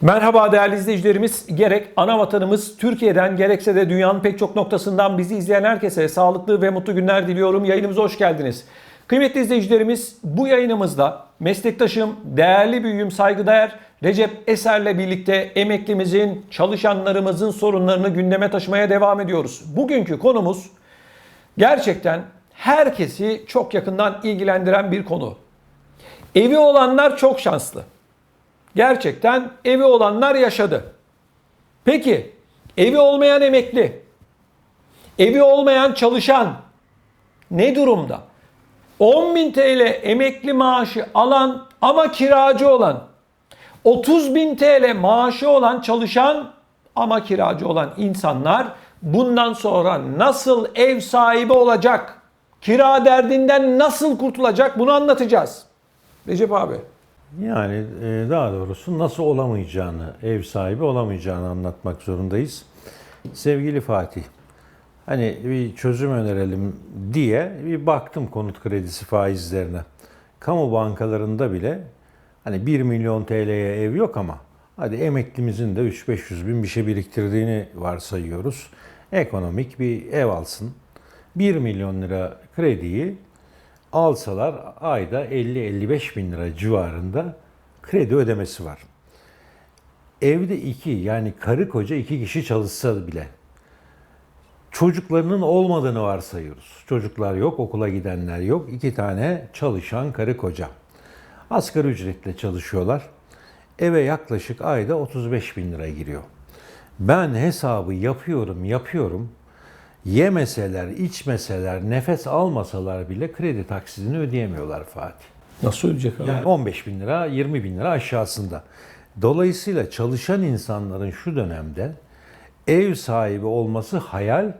Merhaba değerli izleyicilerimiz. Gerek ana vatanımız Türkiye'den gerekse de dünyanın pek çok noktasından bizi izleyen herkese sağlıklı ve mutlu günler diliyorum. Yayınımıza hoş geldiniz. Kıymetli izleyicilerimiz bu yayınımızda meslektaşım, değerli büyüğüm saygıdeğer Recep Eser'le birlikte emeklimizin, çalışanlarımızın sorunlarını gündeme taşımaya devam ediyoruz. Bugünkü konumuz gerçekten herkesi çok yakından ilgilendiren bir konu. Evi olanlar çok şanslı. Gerçekten evi olanlar yaşadı. Peki evi olmayan emekli, evi olmayan çalışan ne durumda? 10.000 TL emekli maaşı alan ama kiracı olan, 30.000 TL maaşı olan çalışan ama kiracı olan insanlar bundan sonra nasıl ev sahibi olacak? Kira derdinden nasıl kurtulacak? Bunu anlatacağız. Recep abi. Yani e, daha doğrusu nasıl olamayacağını, ev sahibi olamayacağını anlatmak zorundayız. Sevgili Fatih, hani bir çözüm önerelim diye bir baktım konut kredisi faizlerine. Kamu bankalarında bile hani 1 milyon TL'ye ev yok ama hadi emeklimizin de 3-500 bin bir şey biriktirdiğini varsayıyoruz. Ekonomik bir ev alsın. 1 milyon lira krediyi alsalar ayda 50-55 bin lira civarında kredi ödemesi var. Evde iki yani karı koca iki kişi çalışsa bile çocuklarının olmadığını varsayıyoruz. Çocuklar yok, okula gidenler yok. İki tane çalışan karı koca. Asgari ücretle çalışıyorlar. Eve yaklaşık ayda 35 bin lira giriyor. Ben hesabı yapıyorum, yapıyorum. Yemeseler, içmeseler, nefes almasalar bile kredi taksidini ödeyemiyorlar Fatih. Nasıl ödeyecek abi? Yani 15 bin lira, 20 bin lira aşağısında. Dolayısıyla çalışan insanların şu dönemde ev sahibi olması hayal,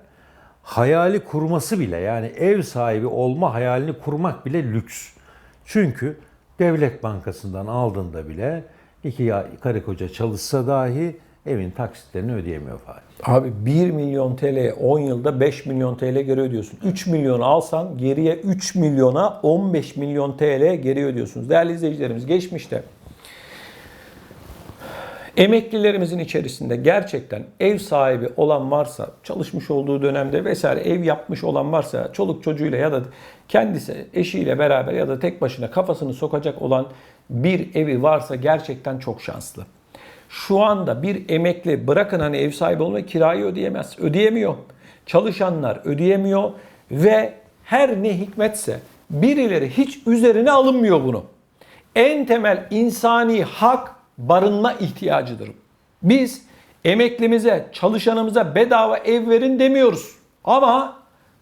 hayali kurması bile yani ev sahibi olma hayalini kurmak bile lüks. Çünkü devlet bankasından aldığında bile iki karı koca çalışsa dahi evin taksitlerini ödeyemiyor Fatih. Abi 1 milyon TL 10 yılda 5 milyon TL geri ödüyorsun. 3 milyon alsan geriye 3 milyona 15 milyon TL geri ödüyorsunuz. Değerli izleyicilerimiz geçmişte emeklilerimizin içerisinde gerçekten ev sahibi olan varsa, çalışmış olduğu dönemde vesaire ev yapmış olan varsa, çoluk çocuğuyla ya da kendisi eşiyle beraber ya da tek başına kafasını sokacak olan bir evi varsa gerçekten çok şanslı. Şu anda bir emekli bırakın hani ev sahibi olmayı kirayı ödeyemez. Ödeyemiyor. Çalışanlar ödeyemiyor ve her ne hikmetse birileri hiç üzerine alınmıyor bunu. En temel insani hak barınma ihtiyacıdır. Biz emeklimize, çalışanımıza bedava ev verin demiyoruz. Ama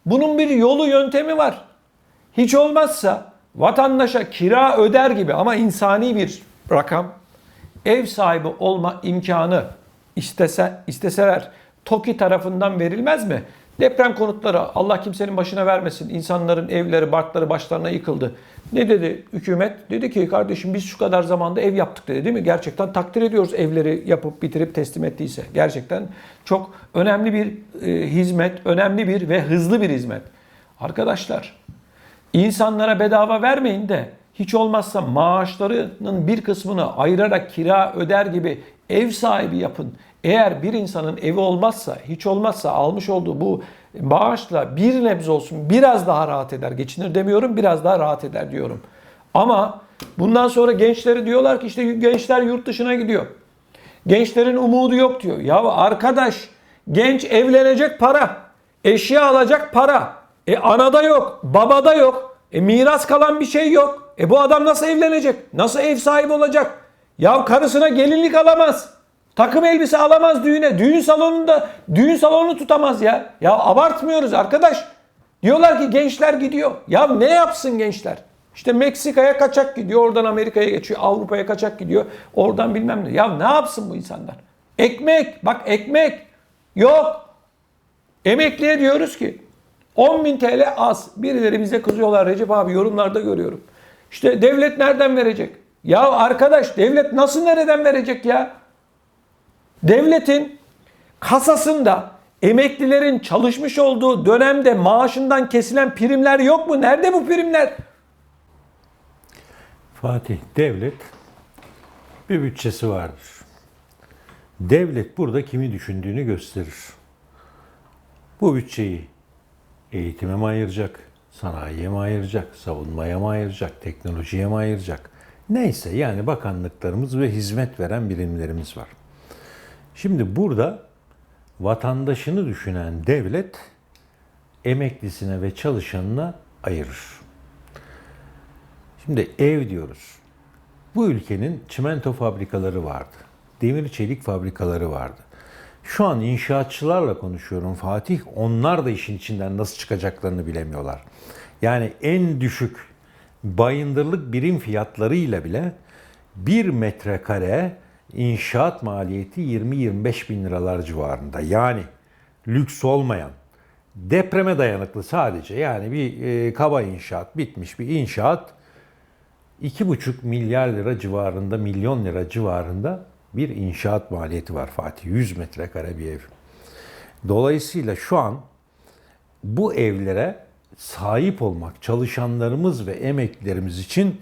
bunun bir yolu yöntemi var. Hiç olmazsa vatandaşa kira öder gibi ama insani bir rakam ev sahibi olma imkanı istese, isteseler TOKİ tarafından verilmez mi? Deprem konutları Allah kimsenin başına vermesin. İnsanların evleri, barkları başlarına yıkıldı. Ne dedi hükümet? Dedi ki kardeşim biz şu kadar zamanda ev yaptık dedi değil mi? Gerçekten takdir ediyoruz evleri yapıp bitirip teslim ettiyse. Gerçekten çok önemli bir e, hizmet, önemli bir ve hızlı bir hizmet. Arkadaşlar İnsanlara bedava vermeyin de hiç olmazsa maaşlarının bir kısmını ayırarak kira öder gibi ev sahibi yapın. Eğer bir insanın evi olmazsa, hiç olmazsa almış olduğu bu maaşla bir nebze olsun biraz daha rahat eder. Geçinir demiyorum, biraz daha rahat eder diyorum. Ama bundan sonra gençleri diyorlar ki işte gençler yurt dışına gidiyor. Gençlerin umudu yok diyor. Ya arkadaş genç evlenecek para, eşya alacak para. E anada yok, babada yok. E miras kalan bir şey yok. E bu adam nasıl evlenecek? Nasıl ev sahibi olacak? Ya karısına gelinlik alamaz. Takım elbise alamaz düğüne. Düğün salonunda düğün salonu tutamaz ya. Ya abartmıyoruz arkadaş. Diyorlar ki gençler gidiyor. Ya ne yapsın gençler? İşte Meksika'ya kaçak gidiyor, oradan Amerika'ya geçiyor, Avrupa'ya kaçak gidiyor, oradan bilmem ne. Ya ne yapsın bu insanlar? Ekmek, bak ekmek yok. Emekliye diyoruz ki 10 bin TL az. Birileri bize kızıyorlar Recep abi yorumlarda görüyorum. İşte devlet nereden verecek? Ya arkadaş devlet nasıl nereden verecek ya? Devletin kasasında emeklilerin çalışmış olduğu dönemde maaşından kesilen primler yok mu? Nerede bu primler? Fatih, devlet bir bütçesi vardır. Devlet burada kimi düşündüğünü gösterir. Bu bütçeyi eğitime mi ayıracak, sanayiye mi ayıracak, savunmaya mı ayıracak, teknolojiye mi ayıracak? Neyse yani bakanlıklarımız ve hizmet veren birimlerimiz var. Şimdi burada vatandaşını düşünen devlet emeklisine ve çalışanına ayırır. Şimdi ev diyoruz. Bu ülkenin çimento fabrikaları vardı. Demir çelik fabrikaları vardı. Şu an inşaatçılarla konuşuyorum Fatih. Onlar da işin içinden nasıl çıkacaklarını bilemiyorlar. Yani en düşük bayındırlık birim fiyatlarıyla bile bir metrekare inşaat maliyeti 20-25 bin liralar civarında. Yani lüks olmayan, depreme dayanıklı sadece yani bir e, kaba inşaat, bitmiş bir inşaat 2,5 milyar lira civarında, milyon lira civarında bir inşaat maliyeti var Fatih. 100 metrekare bir ev. Dolayısıyla şu an bu evlere sahip olmak çalışanlarımız ve emeklilerimiz için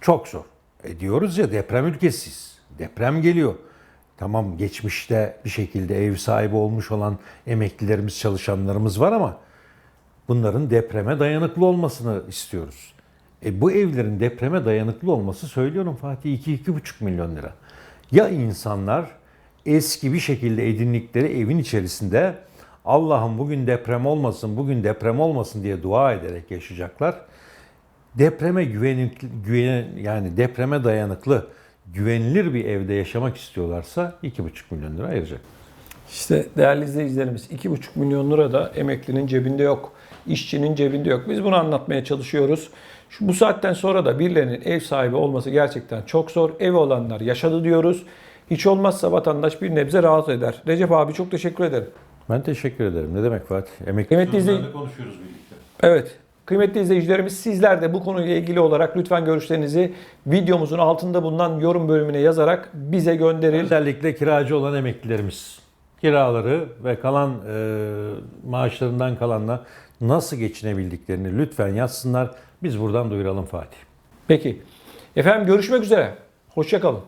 çok zor. E diyoruz ya deprem ülkesiyiz. Deprem geliyor. Tamam geçmişte bir şekilde ev sahibi olmuş olan emeklilerimiz, çalışanlarımız var ama bunların depreme dayanıklı olmasını istiyoruz. E bu evlerin depreme dayanıklı olması söylüyorum Fatih 2-2,5 milyon lira. Ya insanlar eski bir şekilde edindikleri evin içerisinde Allah'ım bugün deprem olmasın, bugün deprem olmasın diye dua ederek yaşayacaklar. Depreme güvenlikli, güven, yani depreme dayanıklı, güvenilir bir evde yaşamak istiyorlarsa 2,5 milyon lira ayıracak. İşte değerli izleyicilerimiz 2,5 milyon lira da emeklinin cebinde yok. işçinin cebinde yok. Biz bunu anlatmaya çalışıyoruz. Şu, bu saatten sonra da birilerinin ev sahibi olması gerçekten çok zor. Ev olanlar yaşadı diyoruz. Hiç olmazsa vatandaş bir nebze rahat eder. Recep abi çok teşekkür ederim. Ben teşekkür ederim. Ne demek Fatih? Emekli Kıymetli izley- konuşuyoruz birlikte. Evet. Kıymetli izleyicilerimiz sizler de bu konuyla ilgili olarak lütfen görüşlerinizi videomuzun altında bulunan yorum bölümüne yazarak bize gönderin. Özellikle kiracı olan emeklilerimiz kiraları ve kalan e, maaşlarından kalanla nasıl geçinebildiklerini lütfen yazsınlar. Biz buradan duyuralım Fatih. Peki. Efendim görüşmek üzere. Hoşçakalın.